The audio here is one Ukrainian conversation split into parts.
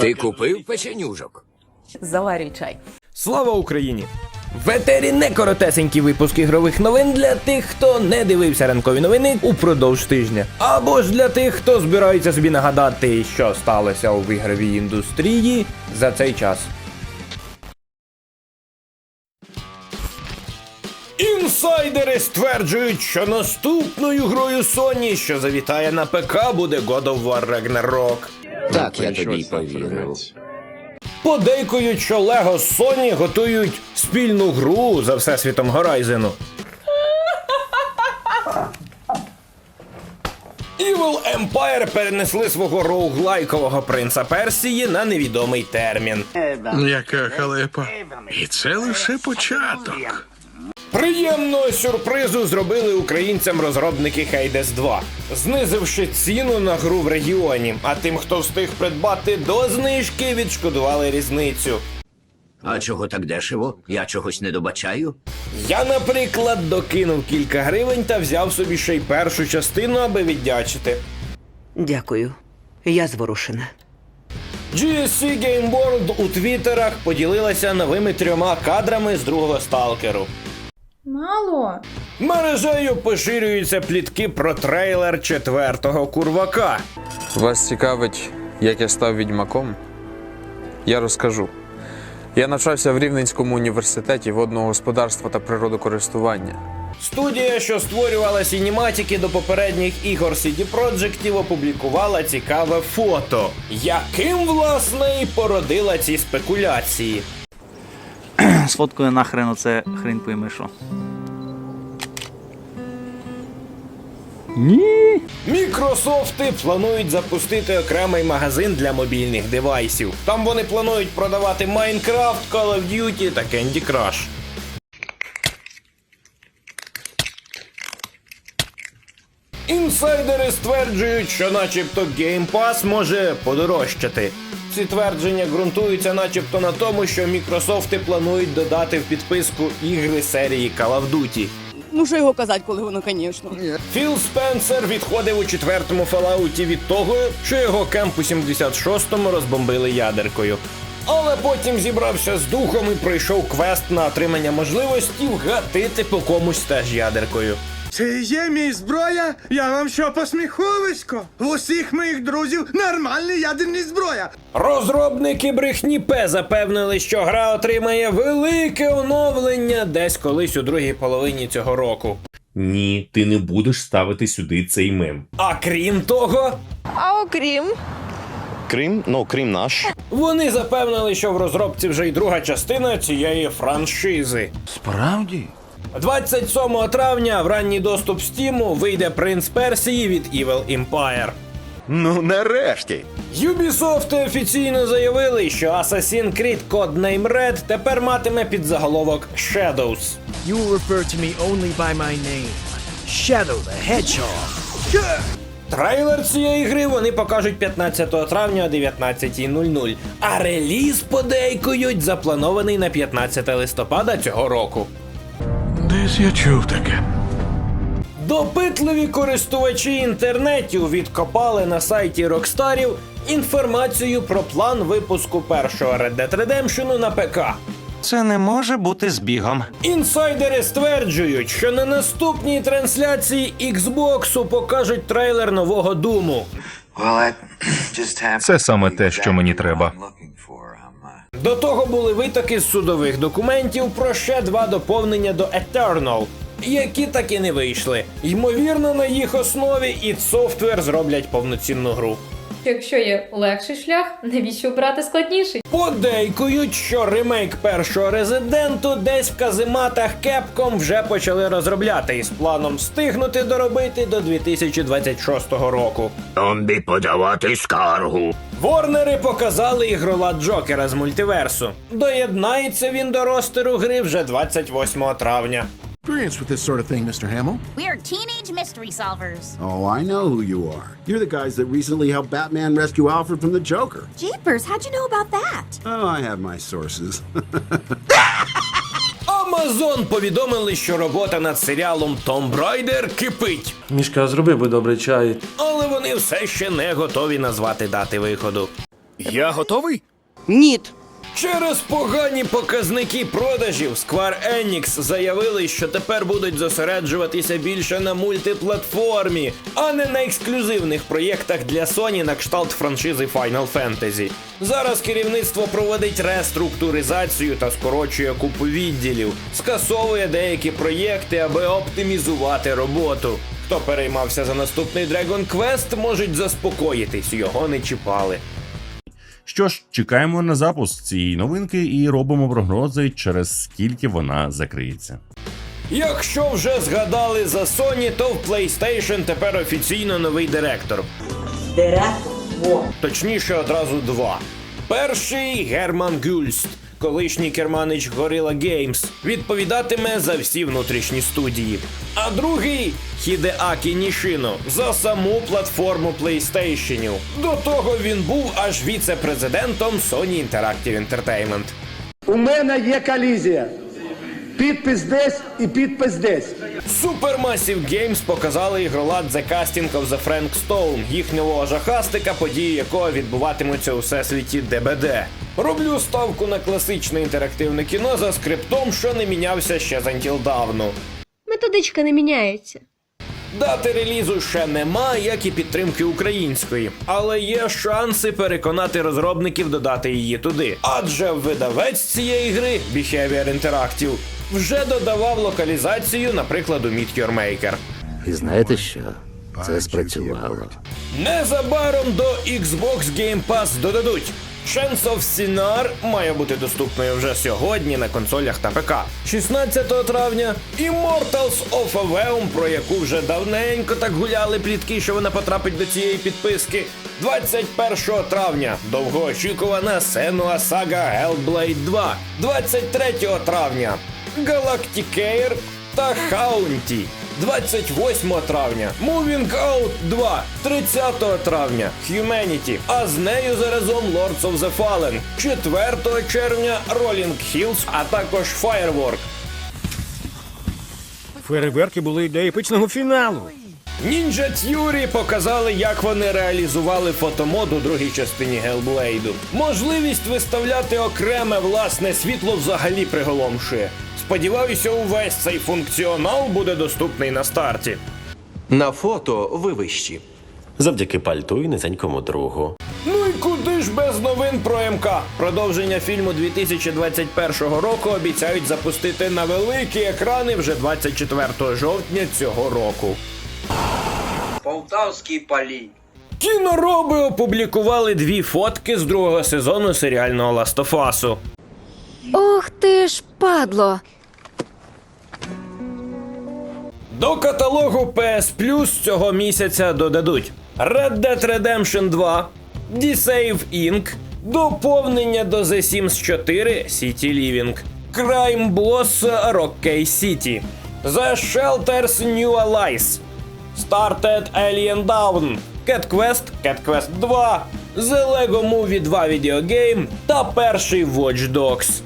Ти купив печенюжок? Заварюй чай. Слава Україні! В етері не коротесенький випуск ігрових новин для тих, хто не дивився ранкові новини упродовж тижня. Або ж для тих, хто збирається собі нагадати, що сталося у ігровій індустрії за цей час. Інсайдери стверджують, що наступною грою Sony, що завітає на ПК, буде God of War Ragnarok. Так, я тобі повірив. Подейкують, що з Sony готують спільну гру за всесвітом Horizon. Evil Empire перенесли свого роуглайкового принца Персії на невідомий термін. Яка халепа. І це лише початок. Приємного сюрпризу зробили українцям розробники Hades 2, знизивши ціну на гру в регіоні, а тим, хто встиг придбати до знижки, відшкодували різницю. А чого так дешево? Я чогось не добачаю. Я, наприклад, докинув кілька гривень та взяв собі ще й першу частину, аби віддячити. Дякую. Я зворушена. GSC Game World у твіттерах поділилася новими трьома кадрами з другого сталкеру. Мало. Мережею поширюються плітки про трейлер четвертого курвака. Вас цікавить, як я став відьмаком? Я розкажу. Я навчався в Рівненському університеті водного господарства та природокористування. Студія, що створювала сінематики до попередніх ігор CD Projekt, опублікувала цікаве фото, яким власне і породила ці спекуляції. Сфоткаю нахрен оце хрень пойми що. Мікрософти планують запустити окремий магазин для мобільних девайсів. Там вони планують продавати Minecraft, Call of Duty та Candy Crush. Інсайдери стверджують, що начебто Game Pass може подорожчати. Ці твердження ґрунтуються начебто на тому, що Мікрософти планують додати в підписку ігри серії Call of Duty. Ну що його казати, коли воно, звісно. Філ Спенсер відходив у четвертому Фалауті від того, що його кемп у 76-му розбомбили ядеркою. Але потім зібрався з духом і пройшов квест на отримання можливості вгатити по комусь теж ядеркою. Це є мій зброя? Я вам що посміховисько? В усіх моїх друзів нормальна ядерна зброя. Розробники брехні П запевнили, що гра отримає велике оновлення десь колись у другій половині цього року. Ні, ти не будеш ставити сюди цей мем. А крім того, А окрім. Крим, ну Крим наш. вони запевнили, що в розробці вже й друга частина цієї франшизи. Справді? 27 травня в ранній доступ Стіму вийде Принц Персії від Evil Empire. Ну нарешті. Ubisoft офіційно заявили, що Assassin's Creed Codename Red тепер матиме підзаголовок Shadows. You refer to me only by my name. Shadow the Hedgehog. Трейлер цієї гри вони покажуть 15 травня о 19.00, а реліз подейкують запланований на 15 листопада цього року. Десь я чув таке. Допитливі користувачі інтернетів відкопали на сайті Рокстарів інформацію про план випуску першого Red Dead Redemption на ПК. Це не може бути збігом. Інсайдери стверджують, що на наступній трансляції Xbox покажуть трейлер нового Думу. Це саме те, що мені треба. До того були витоки з судових документів про ще два доповнення до Eternal, які так і не вийшли. Ймовірно, на їх основі id Software зроблять повноцінну гру. Якщо є легший шлях, навіщо брати складніший? Подейкують, що ремейк першого резиденту десь в казематах Capcom вже почали розробляти із планом встигнути доробити до 2026 року. Зомбі подавати скаргу. Ворнери показали ігролад Джокера з мультиверсу. Доєднається він до ростеру гри вже 28 травня. Experience with this sort of thing, Mr. Hamill? We are teenage mystery solvers. Oh, I know who you are. You're the guys that recently helped Batman rescue Alfred from the Joker. Jeepers, how'd you know about that? Oh, I have my sources. Amazon повідомили, що робота над серіалом Tomb Raider кипить, Мішка, зроби би добрий чай. але вони все ще не готові назвати дати виходу. Я готовий? Ніт. Через погані показники продажів Square Enix заявили, що тепер будуть зосереджуватися більше на мультиплатформі, а не на ексклюзивних проєктах для Sony на кшталт франшизи Final Fantasy. Зараз керівництво проводить реструктуризацію та скорочує купу відділів, скасовує деякі проєкти, аби оптимізувати роботу. Хто переймався за наступний Dragon Quest, можуть заспокоїтись, його не чіпали. Що ж, чекаємо на запуск цієї новинки і робимо прогнози, через скільки вона закриється. Якщо вже згадали за Sony, то в PlayStation тепер офіційно новий директор. Точніше, одразу два. Перший Герман Гюльст, колишній керманич Gorilla Games, відповідатиме за всі внутрішні студії. А другий Хідеакі Нішино за саму платформу PlayStation. До того він був аж віце-президентом Sony Interactive Entertainment. У мене є колізія. Підпис десь і підпис десь. Supermassive Games показали ігролад The Casting of the Frank Stone, їхнього жахастика, події якого відбуватимуться у всесвіті ДБД. Роблю ставку на класичне інтерактивне кіно за скриптом, що не мінявся ще з давно. Методичка не міняється. Дати релізу ще нема, як і підтримки української, але є шанси переконати розробників додати її туди. Адже видавець цієї гри Behavior Interactive вже додавав локалізацію, наприклад, у Meet Your Maker. І знаєте що? Це спрацювало. Незабаром до Xbox Game Pass додадуть. Chance of Sinar має бути доступною вже сьогодні на консолях та ПК. 16 травня Immortals of Aveum, про яку вже давненько так гуляли плітки, що вона потрапить до цієї підписки. 21 травня довгоочікувана Senua Saga Hellblade 2. 23 травня Galacticair та Хаунті. 28 травня Moving Out 2, 30 травня Humanity, а з нею заразом Lords of the Fallen, 4 червня Rolling Hills, а також Firework. Фейерверки були ідеї епичного фіналу. Ninja Theory показали, як вони реалізували фотомод у другій частині Hellblade. Можливість виставляти окреме власне світло взагалі приголомшує. Сподіваюся, увесь цей функціонал буде доступний на старті. На фото ви вищі. Завдяки пальту і низенькому другу. Ну і куди ж без новин про МК? Продовження фільму 2021 року обіцяють запустити на великі екрани вже 24 жовтня цього року. Полтавський палі. Кінороби опублікували дві фотки з другого сезону серіального Us. Ох ти ж, падло. До каталогу PS Plus цього місяця додадуть Red Dead Redemption 2, D-Save Inc., доповнення до The Sims 4 City Living, Crime Boss Rockay City, The Shelters New Allies, Started Alien Down, Cat Quest, Cat Quest 2, The Lego Movie 2 відеогейм та перший Watch Dogs.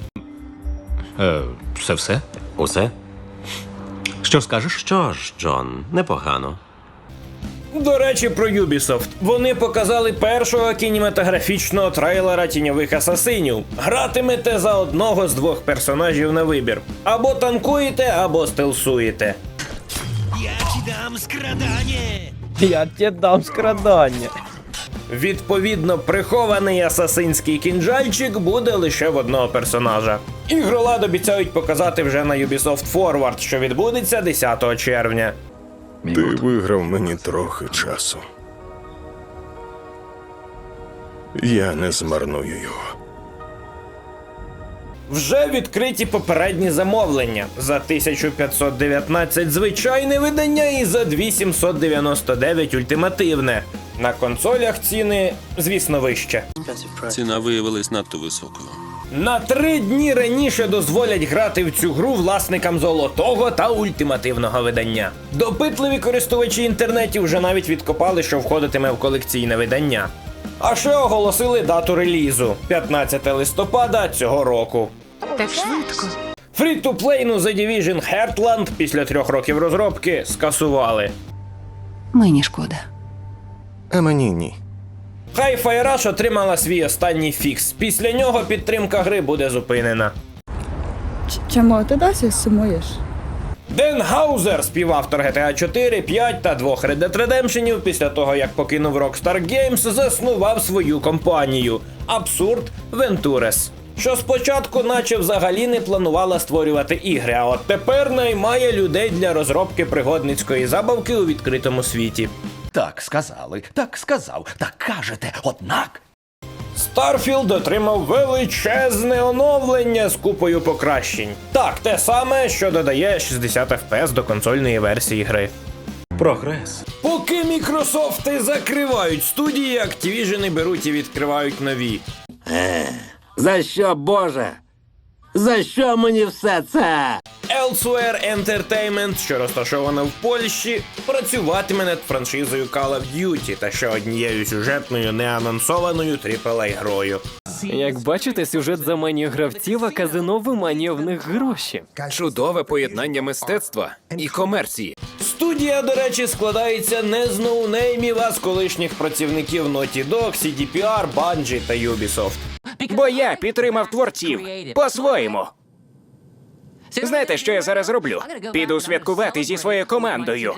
Е, це все? Усе? Що скажеш? Що ж, Джон, непогано. До речі, про Ubisoft. Вони показали першого кінематографічного трейлера тіньових асасинів. Гратимете за одного з двох персонажів на вибір. Або танкуєте, або стелсуєте. Я тебе дам скрадання. Відповідно, прихований асасинський кінжальчик буде лише в одного персонажа. Ігролад обіцяють показати вже на Ubisoft Forward, що відбудеться 10 червня. Ти виграв мені трохи часу. Я не змарную його. Вже відкриті попередні замовлення за 1519 звичайне видання і за 2799 ультимативне. На консолях ціни, звісно, вище. Ціна виявилась надто високою. На три дні раніше дозволять грати в цю гру власникам золотого та ультимативного видання. Допитливі користувачі інтернетів вже навіть відкопали, що входитиме в колекційне видання. А ще оголосили дату релізу 15 листопада цього року. Так швидко. Фрі-ту-плейну The Division Heartland після трьох років розробки скасували. Мені шкода. А мені ні. Hi-Fi Rush отримала свій останній фікс. Після нього підтримка гри буде зупинена. Чому ти досі сумуєш? Ден Хаузер, співавтор GTA 4, 5 та двох Red Dead Redemption, після того як покинув Rockstar Games, заснував свою компанію Absurd Ventures. Що спочатку, наче взагалі не планувала створювати ігри, а от тепер наймає людей для розробки пригодницької забавки у відкритому світі. Так сказали, так сказав, так кажете, однак. Starfield отримав величезне оновлення з купою покращень. Так, те саме, що додає 60 FPS до консольної версії гри. Прогрес. Поки Мікрософти закривають студії, Activision беруть і відкривають нові. За що, Боже? За що мені все це? Elsewhere Entertainment, що розташована в Польщі, працюватиме над франшизою Call of Duty та ще однією сюжетною неанонсованою aaa грою. Як бачите, сюжет заманює гравців, а казино виманює в них гроші. Чудове поєднання мистецтва і комерції. Студія, до речі, складається не з ноунеймів, а з колишніх працівників Naughty Dog, CDPR, Bungie та Ubisoft. Бо я підтримав творців по-своєму. Знаєте, що я зараз роблю? Піду святкувати зі своєю командою.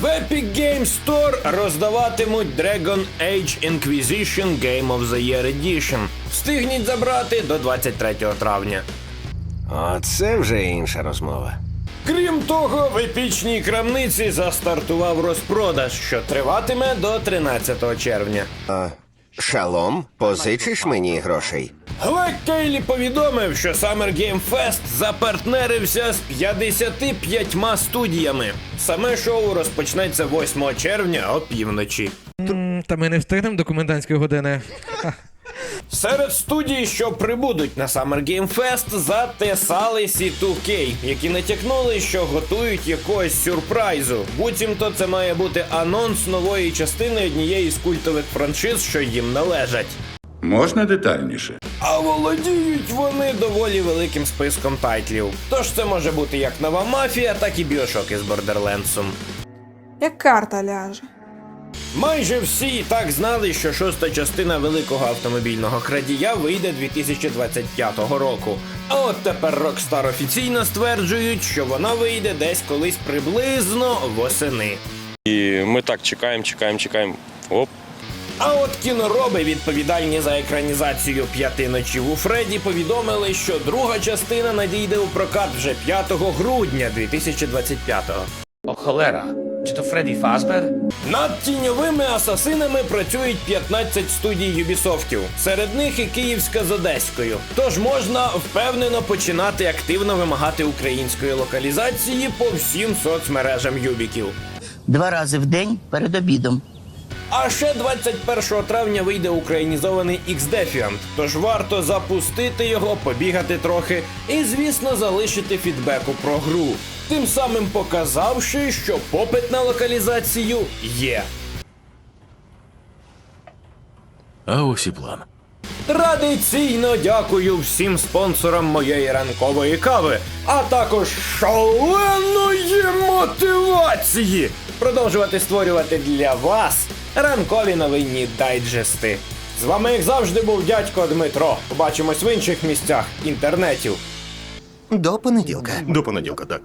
В Epic Games Store роздаватимуть Dragon Age Inquisition Game of the Year Edition. Встигніть забрати до 23 травня. А це вже інша розмова. Крім того, в епічній крамниці застартував розпродаж, що триватиме до 13 червня. Шалом, позичиш мені грошей? Глек Кейлі повідомив, що Summer Game Fest запартнерився з 55 студіями. Саме шоу розпочнеться 8 червня о півночі. Та ми не встигнемо до комендантської години. Серед студій, що прибудуть на Summer Game Fest, затесали C2K, які натякнули, що готують якогось сюрпрайзу. Буцімто це має бути анонс нової частини однієї з культових франшиз, що їм належать. Можна детальніше? А володіють вони доволі великим списком тайтлів. Тож це може бути як нова мафія, так і біошок із Бордерлендсом. Як карта ляже. Майже всі і так знали, що шоста частина великого автомобільного крадія вийде 2025 року. А от тепер Rockstar офіційно стверджують, що вона вийде десь колись приблизно восени. І ми так чекаємо, чекаємо, чекаємо. Оп. А от кінороби, відповідальні за екранізацію п'яти ночів у Фредді, повідомили, що друга частина надійде у прокат вже 5 грудня 2025-го. О, холера. Чи то Фредді Фазбер? Над тіньовими асасинами працюють 15 студій Юбісофтів. Серед них і київська з Одеською. Тож можна впевнено починати активно вимагати української локалізації по всім соцмережам Юбіків. Два рази в день перед обідом. А ще 21 травня вийде українізований X-Defiant, тож варто запустити його, побігати трохи і, звісно, залишити фідбеку про гру. Тим самим показавши, що попит на локалізацію є. А ось і план. Традиційно дякую всім спонсорам моєї ранкової кави, а також шаленої мотивації продовжувати створювати для вас ранкові новинні дайджести. З вами, як завжди, був дядько Дмитро. Побачимось в інших місцях інтернетів. До понеділка. До понеділка, так.